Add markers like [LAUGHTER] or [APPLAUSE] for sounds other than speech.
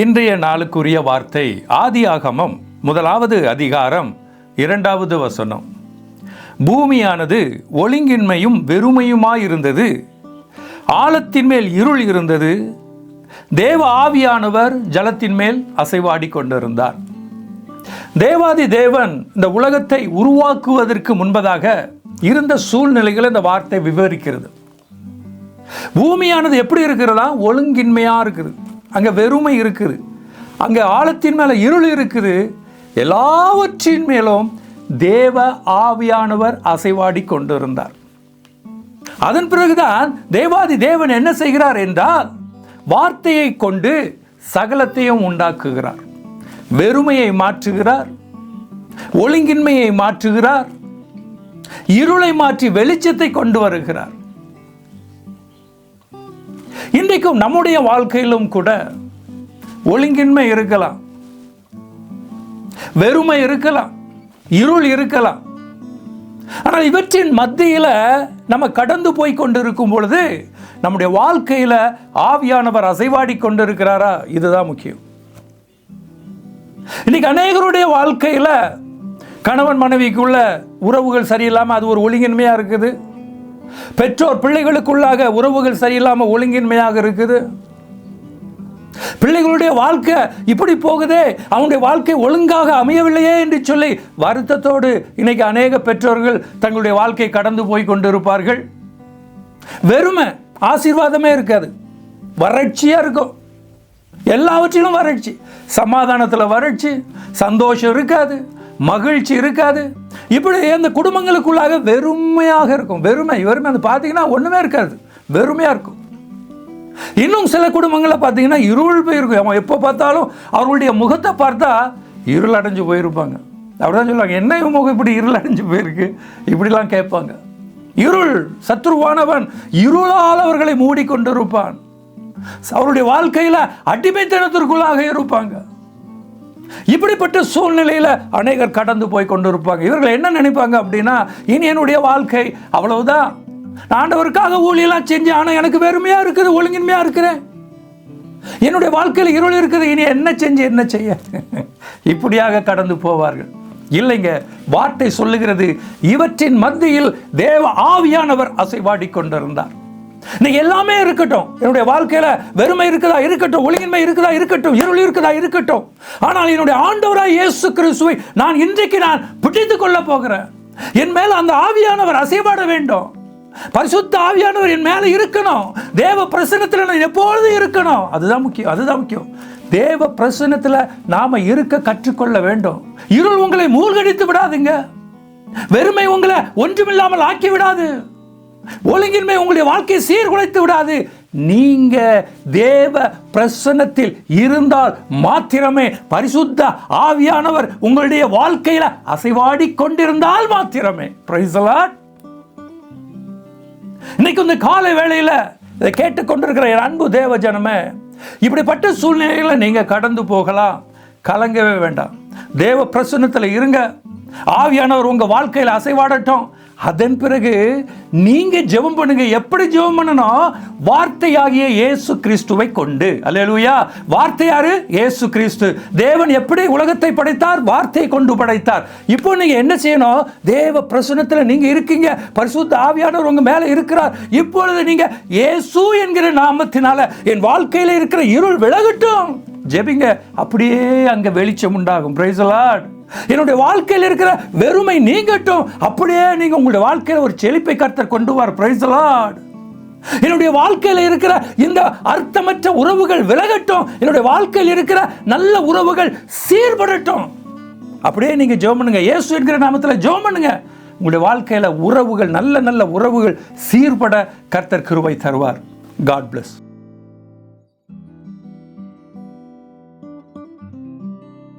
இன்றைய நாளுக்குரிய வார்த்தை ஆதியாகமம் முதலாவது அதிகாரம் இரண்டாவது வசனம். பூமியானது ஒழுங்கின்மையும் வெறுமையுமாயிருந்தது. ஆழத்தின் மேல் இருள் இருந்தது. தேவ ஆவியானவர் ஜலத்தின் மேல் அசைவாடி கொண்டிருந்தார். தேவாதி தேவன் இந்த உலகத்தை உருவாக்குவதற்கு முன்பதாக இருந்த சூழ்நிலைகளை இந்த வார்த்தை விவரிக்கிறது. பூமியானது எப்படி இருக்கிறதா? ஒழுங்கின்மையாக இருக்குது அங்கே வெறுமை இருக்குது. அங்கே ஆழத்தின் மேலே இருள் இருக்குது. எல்லாவற்றின் மேலும் தேவ ஆவியானவர் அசைவாடி கொண்டிருந்தார். அதன் பிறகுதான் தேவாதி தேவன் என்ன செய்கிறார் என்றால் வார்த்தையை கொண்டு சகலத்தையும் உண்டாக்குகிறார். வெறுமையை மாற்றுகிறார். ஒழுங்கின்மையை மாற்றுகிறார். இருளை மாற்றி வெளிச்சத்தை கொண்டு வருகிறார். இன்றைக்கும் நம்முடைய வாழ்க்கையிலும் கூட ஒழுங்கின்மை இருக்கலாம். வெறுமை இருக்கலாம். இருள் இருக்கலாம். ஆனால் இவற்றின் மத்தியில் நம்ம கடந்து போய் கொண்டிருக்கும் பொழுது நம்முடைய வாழ்க்கையில் ஆவியானவர் அசைவாடி கொண்டிருக்கிறாரா? இதுதான் முக்கியம். இன்னைக்கு அநேகருடைய வாழ்க்கையில் கணவன் மனைவிக்குள்ள உறவுகள் சரியில்லாமல் அது ஒரு ஒழுங்கின்மையாக இருக்குது. பெற்றோர் பிள்ளைகளுக்குள்ளாக உறவுகள் சரியில்லாமல் ஒழுங்கின்மையாக இருக்குது. பிள்ளைகளுடைய வாழ்க்கை இப்படி போகுதே அவனுடைய வாழ்க்கை ஒழுங்காக அமையவில்லையே என்று சொல்லி வருத்தத்தோடு இன்னைக்கு அநேக பெற்றோர்கள் தங்களுடைய வாழ்க்கை கடந்து போய் கொண்டிருப்பார்கள். வெறுமை ஆசீர்வாதமே இருக்காது. வறட்சியாக இருக்கும். எல்லாவற்றிலும் வறட்சி. சமாதானத்தில் வறட்சி சந்தோஷம் இருக்காது மகிழ்ச்சி இருக்காது. இப்படி அந்த குடும்பங்களுக்குள்ளாக வெறுமையாக இருக்கும். வெறுமை வெறுமை. அது பார்த்தீங்கன்னா ஒன்றுமே இருக்காது. வெறுமையாக இருக்கும். இன்னும் சில குடும்பங்களில் பார்த்தீங்கன்னா இருள் போயிருக்கும். அவன் எப்போ பார்த்தாலும் அவர்களுடைய முகத்தை பார்த்தா இருள் அடைஞ்சு போயிருப்பாங்க. அப்படிதான் சொல்லுவாங்க. என்ன முகம் இப்படி இருள் அடைஞ்சு போயிருக்கு? இப்படிலாம் கேட்பாங்க. இருள் சத்ருவானவன் இருளால் அவர்களை மூடிக்கொண்டிருப்பான். அவருடைய வாழ்க்கையில் அடிமைத்தனத்திற்குள்ளாக இருப்பாங்க. இப்படிப்பட்ட சூழ்நிலையில் அநேகர் கடந்து போய் கொண்டிருப்பாங்க. இவர்கள் என்ன நினைப்பாங்க அப்படின்னா இனி என்னுடைய வாழ்க்கை அவ்வளவுதான். நான் ஆண்டவருக்காக ஊழியெல்லாம் செஞ்சு ஆனால் எனக்கு வெறுமையா இருக்குது ஒழுங்கின்மையா இருக்கிறேன். என்னுடைய வாழ்க்கையில் இருள் இருக்குது இனி என்ன செஞ்சு என்ன செய்ய? [LAUGHS] இப்படியாக கடந்து போவார்கள். இல்லைங்க வார்த்தை சொல்லுகிறது இவற்றின் மத்தியில் தேவ ஆவியானவர் அசைவாடி கொண்டிருந்தார். இன்னைக்கு எல்லாமே இருக்கட்டும். என்னுடைய வாழ்க்கையில வெறுமை இருக்குதா இருக்கட்டும் ஒளியின்மை இருக்குதா இருக்கட்டும் இருள் இருக்குதா இருக்கட்டும். ஆனால் என்னுடைய ஆண்டவராக இயேசு கிறிஸ்துவை நான் இன்றைக்கு நான் பிடித்து கொள்ள போகிறேன். என் மேல் அந்த ஆவியானவர் அசைபாட வேண்டும். பரிசுத்த ஆவியானவர் என் மேல இருக்கணும். தேவ பிரசனத்தில் நான் எப்பொழுதும் இருக்கணும். அதுதான் முக்கியம் அதுதான் முக்கியம். தேவ பிரசனத்தில் நாம இருக்க கற்றுக்கொள்ள வேண்டும். இருள் உங்களை மூழ்கடித்து விடாதுங்க. வெறுமை உங்களை ஒன்றுமில்லாமல் ஆக்கி விடாது. ஒழுங்கின்மை உங்களுடைய வாழ்க்கையை சீர்குலைத்து விடாது. நீங்க தேவ பிரசன்னத்தில் இருந்தால் மாத்திரமே பரிசுத்த ஆவியானவர் உங்களுடைய வாழ்க்கையில அசைவாடி கொண்டிருந்தால் மாத்திரமே. இன்னைக்கு இந்த காலை வேளையில இதை கேட்டுக்கொண்டிருக்கிற என் அன்பு தேவ ஜனமே இப்படிப்பட்ட சூழ்நிலைகளை நீங்க கடந்து போகலாம். கலங்கவே வேண்டாம். தேவ பிரசன்னத்தில் இருங்க. ஆவியானவர் உங்க வாழ்க்கையில் அசைவாடட்டும். அதன் பிறகு நீங்க ஜெபம் பண்ணுங்க. எப்படி ஜெபம் பண்ணணும் வார்த்தையாகிய இயேசு கிறிஸ்துவை கொண்டு. அல்லேலூயா. வார்த்தை யாரு? இயேசு கிறிஸ்து. தேவன் எப்படி உலகத்தை படைத்தார்? வார்த்தையை கொண்டு படைத்தார். இப்போ நீங்க என்ன செய்யணும்? தேவ பிரசனத்தில் நீங்க இருக்கீங்க. பரிசுத்த ஆவியானவர் உங்க மேல இருக்கிறார். இப்பொழுது நீங்க இயேசு என்கிற நாமத்தினால என் வாழ்க்கையில் இருக்கிற இருள் விலகட்டும். ஜெபிங்க. அப்படியே அங்க வெளிச்சம் உண்டாகும். பிரைஸ் லார்ட் என்னுடைய வாழ்க்கையில் இருக்கிற வெறுமை நீங்கட்டும். அப்படியே நீங்க உங்களுடைய வாழ்க்கையில் ஒரு செழிப்பை கர்த்தர் கொண்டு வர. பிரைஸ் லார்ட் என்னுடைய வாழ்க்கையில் இருக்கிற இந்த அர்த்தமற்ற உறவுகள் விலகட்டும். என்னுடைய வாழ்க்கையில் இருக்கிற நல்ல உறவுகள் சீர்படட்டும். அப்படியே நீங்க ஜோம் பண்ணுங்க. இயேசு என்கிற நாமத்தில் ஜோம் பண்ணுங்க. உங்களுடைய வாழ்க்கையில் உறவுகள் நல்ல நல்ல உறவுகள் சீர்பட கர்த்தர் கிருவை தருவார். God plus